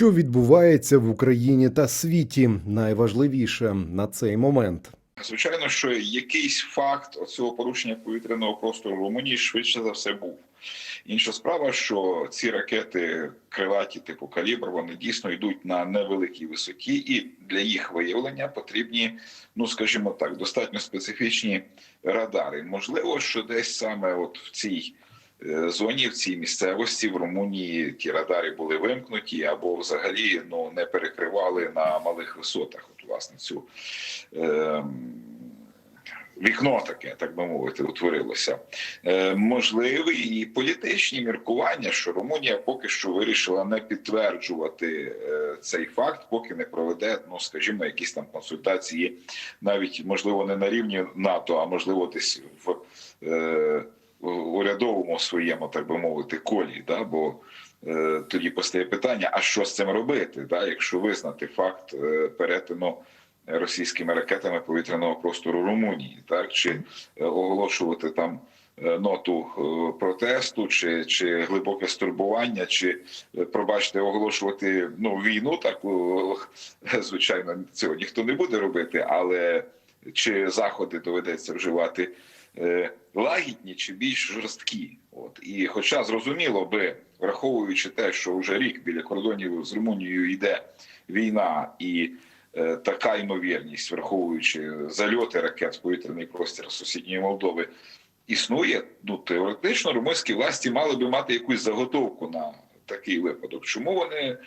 Що відбувається в Україні та світі, найважливіше на цей момент. Звичайно, що якийсь факт цього порушення повітряного простору Румунії швидше за все був. Інша справа, що ці ракети крилаті типу калібр, вони дійсно йдуть на невеликій висоті, і для їх виявлення потрібні, ну скажімо так, достатньо специфічні радари. Можливо, що десь саме от в цій зоні, в цій місцевості в Румунії ті радари були вимкнуті або взагалі ну не перекривали на малих висотах. От власне цю. Е, Вікно таке, так би мовити, утворилося. Е, можливі і політичні міркування, що Румунія поки що вирішила не підтверджувати е, цей факт, поки не проведе, ну скажімо, якісь там консультації, навіть можливо не на рівні НАТО, а можливо десь в, е, урядовому своєму, так би мовити, колі. Да? Бо е, тоді постає питання: а що з цим робити, да? якщо визнати факт е, перетину російськими ракетами повітряного простору Румунії, так чи е, оголошувати там е, ноту протесту, чи, чи глибоке стурбування, чи пробачте, оголошувати ну війну, так звичайно, цього ніхто не буде робити, але чи заходи доведеться вживати лагідні чи більш жорсткі? От і, хоча зрозуміло би, враховуючи те, що вже рік біля кордонів з Румунією йде війна і е, така ймовірність, враховуючи зальоти ракет в повітряний простір сусідньої Молдови, існує. Ну теоретично румунські власті мали би мати якусь заготовку на такий випадок. Чому вони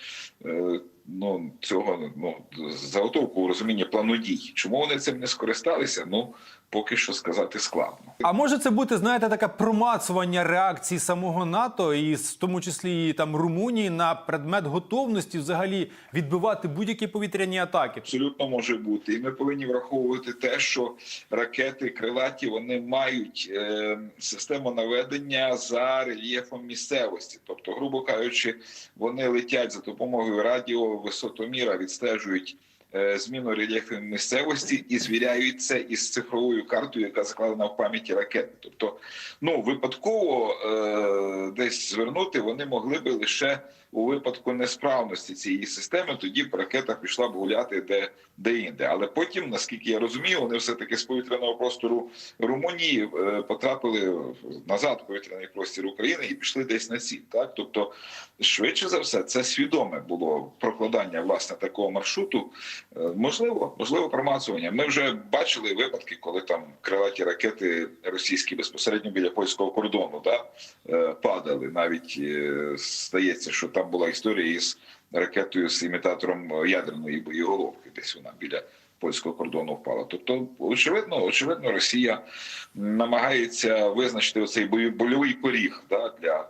е, ну цього ну заготовку у розумінні плану дій? Чому вони цим не скористалися? Ну поки що сказати складно. А може це бути, знаєте, таке промацування реакції самого НАТО, і в тому числі і там Румунії на предмет готовності взагалі відбивати будь-які повітряні атаки? Абсолютно може бути, і ми повинні враховувати те, що ракети крилаті вони мають е, систему наведення за рельєфом місцевості, тобто, грубо кажучи, вони летять за допомогою радіовисотоміра, відстежують. Е, Зміну рельєфу місцевості і звіряють це із цифровою картою, яка закладена в пам'яті ракети. Тобто, ну випадково е, десь звернути вони могли би лише у випадку несправності цієї системи. Тоді б ракета пішла б гуляти де, де інде. Але потім, наскільки я розумію, вони все таки з повітряного простору Румунії е, потрапили назад в повітряний простір України і пішли десь на ціль. Так, тобто, швидше за все, це свідоме було прокладання власне такого маршруту. Е, Можливо, можливо, промацування. Ми вже бачили випадки, коли там крилаті ракети російські безпосередньо біля польського кордону да, е, падали. Навіть е, стається, що там була історія із ракетою з імітатором ядерної боєголовки. Десь вона біля польського кордону впала. Тобто, очевидно, очевидно, Росія намагається визначити оцей больовий поріг да, для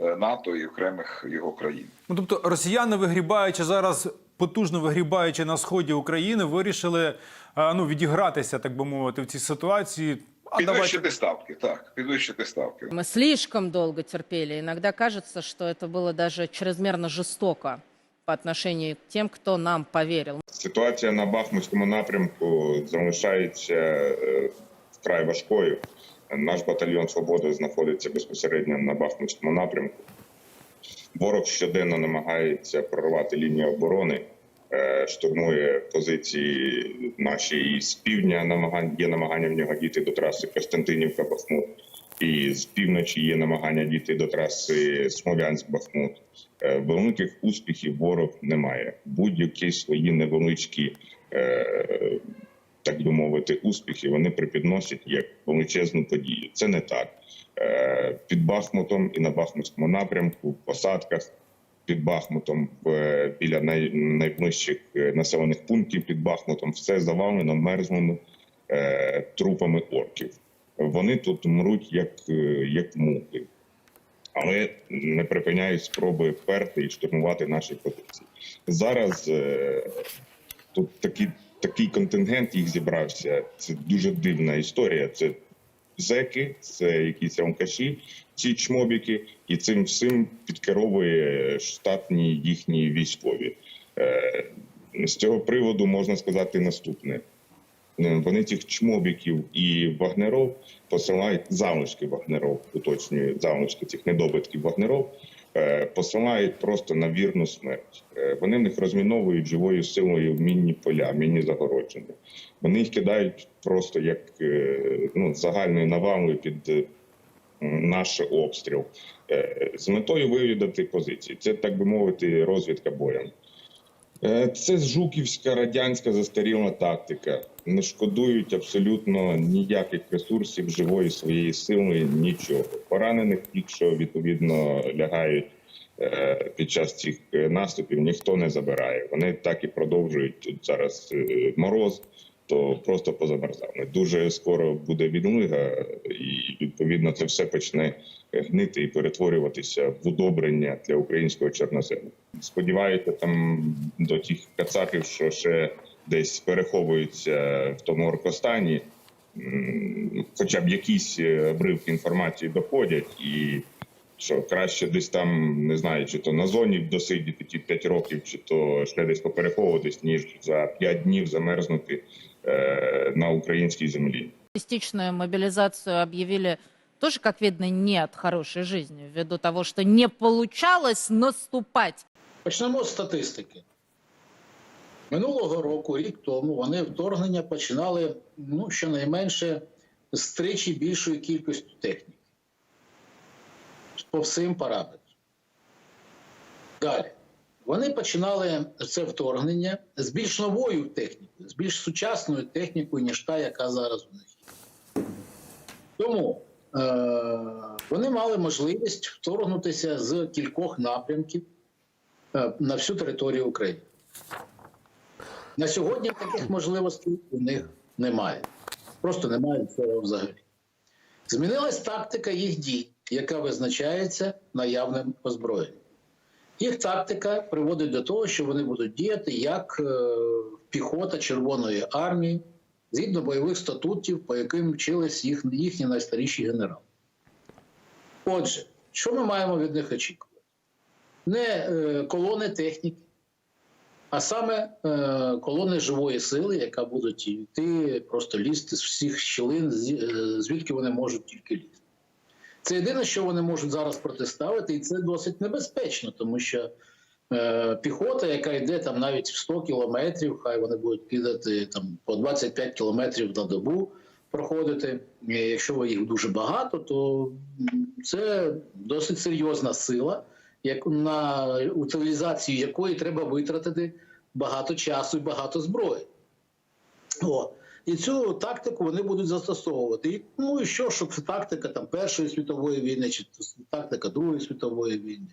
е, НАТО і окремих його країн. Ну тобто, росіяни, вигрібаючи зараз, потужно вигрібаючи на сході України, вирішили е, ну відігратися, так би мовити, в цій ситуації. А давайте Підвищити ставки, так, підвищити ставки. Мы слишком долго терпели. Иногда кажется, что это было даже чрезмерно жестоко по отношению к тем, кто нам поверил. Ситуація на Бахмутському напрямку залишається е, вкрай важкою. Наш батальйон Свобода знаходиться безпосередньо на Бахмутському напрямку. Ворог щоденно намагається прорвати лінію оборони, е, штурмує позиції наші і з півдня. Намагань є намагання в нього дійти до траси Костянтинівка Бахмут. І з півночі є намагання дійти до траси Смолянськ-Бахмут. Е, Великих успіхів ворог не має. Будь-які свої невеличкі, е, так би мовити, успіхи вони припідносять як величезну подію. Це не так. Е, Під Бахмутом і на Бахмутському напрямку, в посадках під Бахмутом, в, біля най, найближчих е, населених пунктів під Бахмутом, все завалено мерзлими е, трупами орків. Вони тут мруть як, е, як мухи але не припиняють спроби перти і штурмувати наші позиції. Зараз е, тут такий, такий контингент їх зібрався. Це дуже дивна історія. Це зеки, це якісь рамкаші, ці чмобіки, і цим всім підкеровує штатні їхні військові. Е, з цього приводу можна сказати наступне. Е, Вони цих чмобіків і вагнеров посилають залишки вагнеров, уточнюю залишки цих недобитків вагнеров, е, посилають просто на вірну смерть. Е, Вони в них розміновують живою силою в мінні поля, мінні загородження. Вони їх кидають просто як ну, загальною навалою під наш обстріл з метою вивідати позиції. Це так би мовити, розвідка боєм. Е, Це жуківська радянська застаріла тактика. Не шкодують абсолютно ніяких ресурсів живої своєї сили, нічого. Поранених, якщо що відповідно лягають е, під час цих е, наступів, ніхто не забирає. Вони так і продовжують Тут зараз мороз, то просто позамерзали. Дуже скоро буде відлига, і відповідно це все почне гнити і перетворюватися в удобрення для українського чорнозему. Сподіваюся, там до тих кацапів, що ще десь переховуються в тому оркостані, хоча б якісь е, обривки інформації доходять, і що краще десь там не знаю, чи то на зоні досидіти ті 5 років, чи то ще десь попереховуватись, ніж за 5 днів замерзнути е, на українській землі. Частичную мобилизацию объявили тоже, как видно, не от хорошей жизни, ввиду того, что не получалось наступать. Почнемо з статистики. Минулого року, рік тому, вони вторгнення починали ну, щонайменше з тричі більшою кількістю техніки. По всім параметрам. Далі. Вони починали це вторгнення з більш новою технікою, з більш сучасною технікою, ніж та, яка зараз у них є. Тому е- вони мали можливість вторгнутися з кількох напрямків е, на всю територію України. На сьогодні таких можливостей у них немає. Просто немає цього взагалі. Змінилась тактика їх дій, яка визначається наявним озброєнням. Їх тактика приводить до того, що вони будуть діяти як е, піхота Червоної армії згідно бойових статутів, по яким вчились їх, їхні найстаріші генерали. Отже, що ми маємо від них очікувати? Не е, колони техніки, а саме е, колони живої сили, яка будуть йти, просто лізти з всіх щілин, звідки вони можуть тільки лізти. Це єдине, що вони можуть зараз протиставити, і це досить небезпечно, тому що е, піхота, яка йде там навіть в 100 кілометрів, хай вони будуть кидати там по 25 кілометрів на добу проходити. І Якщо їх дуже багато, то це досить серйозна сила, як на утилізацію якої треба витратити багато часу і багато зброї. О. І цю тактику вони будуть застосовувати. І, ну і що, щоб тактика там, Першої світової війни чи тактика Другої світової війни.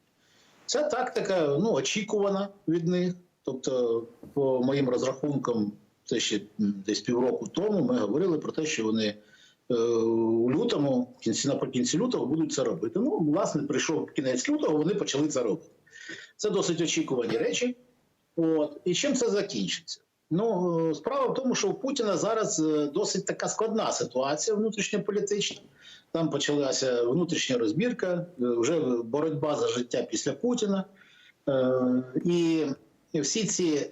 Ця тактика ну, очікувана від них. Тобто, по моїм розрахункам, це ще десь півроку тому ми говорили про те, що вони е, у лютому, кінці наприкінці лютого, будуть це робити. Ну, власне, прийшов кінець лютого, вони почали це робити. Це досить очікувані речі. От. І чим це закінчиться? Ну, е, справа в тому, що у Путіна зараз е, досить така складна ситуація внутрішньополітична. Там почалася внутрішня розбірка, е, вже боротьба за життя після Путіна. І всі ці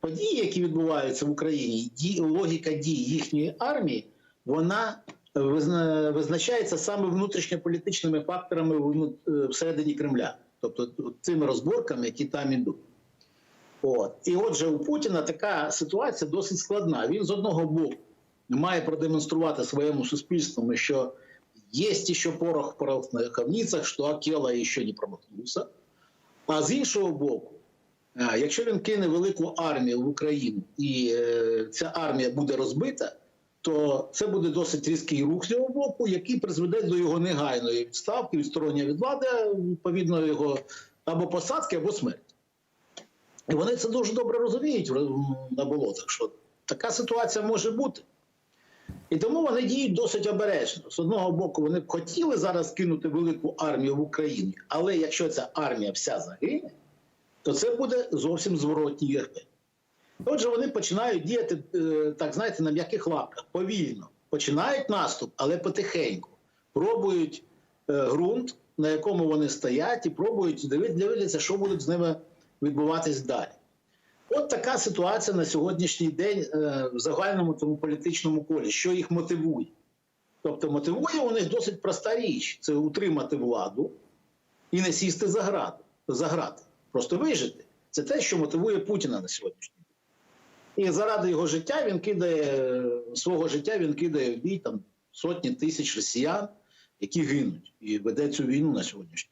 події, які відбуваються в Україні, логіка дій їхньої армії, вона визначається саме внутрішньополітичними факторами всередині Кремля, тобто цими розборками, які там ідуть. От. І отже, у Путіна така ситуація досить складна. Він з одного боку має продемонструвати своєму суспільству, що є ще порох в пороховницях, що Акела ще не промахнувся. А з іншого боку, е, якщо він кине велику армію в Україну і е, ця армія буде розбита, то це буде досить різкий рух з його боку, який призведе до його негайної відставки, відсторонення від влади, відповідно, його або посадки, або смерті. І вони це дуже добре розуміють на болотах, що така ситуація може бути. І тому вони діють досить обережно. З одного боку, вони б хотіли зараз кинути велику армію в Україні, але якщо ця армія вся загине, то це буде зовсім зворотній ефект. Отже, вони починають діяти, е, так знаєте, на м'яких лапках, повільно. Починають наступ, але потихеньку. Пробують е, ґрунт, на якому вони стоять, і пробують дивит- дивитися, що буде з ними відбуватись далі. От така ситуація на сьогоднішній день е, в загальному тому політичному колі, що їх мотивує. Тобто мотивує у них досить проста річ це утримати владу і не сісти за грати, за грати. Просто вижити. Це те, що мотивує Путіна на сьогоднішній день. І заради його життя він кидає свого життя, він кидає в бій там сотні тисяч росіян, які гинуть, і веде цю війну на сьогоднішній день.